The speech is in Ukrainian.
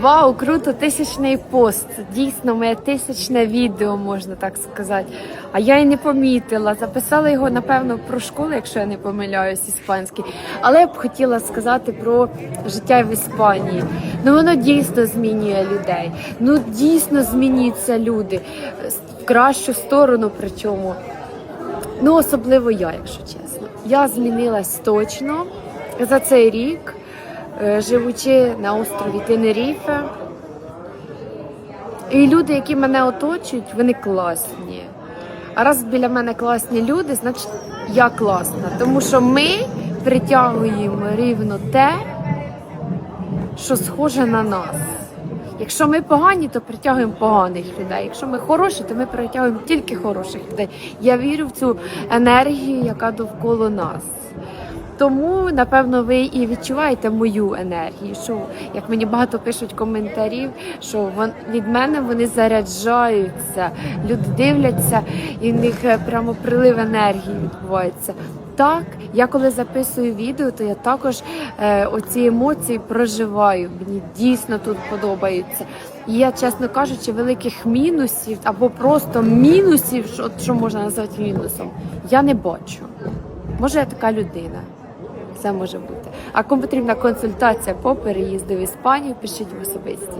Вау, круто! Тисячний пост. Дійсно, моє тисячне відео, можна так сказати. А я і не помітила. Записала його, напевно, про школу, якщо я не помиляюсь, іспанський. Але я б хотіла сказати про життя в Іспанії. Ну воно дійсно змінює людей. Ну дійсно змінюються люди в кращу сторону, причому. Ну, особливо я, якщо чесно. Я змінилась точно за цей рік, живучи на острові Тенеріфе. І люди, які мене оточують, вони класні. А раз біля мене класні люди, значить я класна. Тому що ми притягуємо рівно те, що схоже на нас. Якщо ми погані, то притягуємо поганих людей. Якщо ми хороші, то ми притягуємо тільки хороших людей. Я вірю в цю енергію, яка довкола нас. Тому, напевно, ви і відчуваєте мою енергію. Що як мені багато пишуть коментарів, що вон, від мене вони заряджаються, люди дивляться, і в них е, прямо прилив енергії відбувається. Так, я коли записую відео, то я також е, оці емоції проживаю. Мені дійсно тут подобається. І я, чесно кажучи, великих мінусів або просто мінусів, що, що можна назвати мінусом, я не бачу. Може, я така людина. Все може бути. А кому потрібна консультація по переїзду в Іспанію, пишіть в особисті.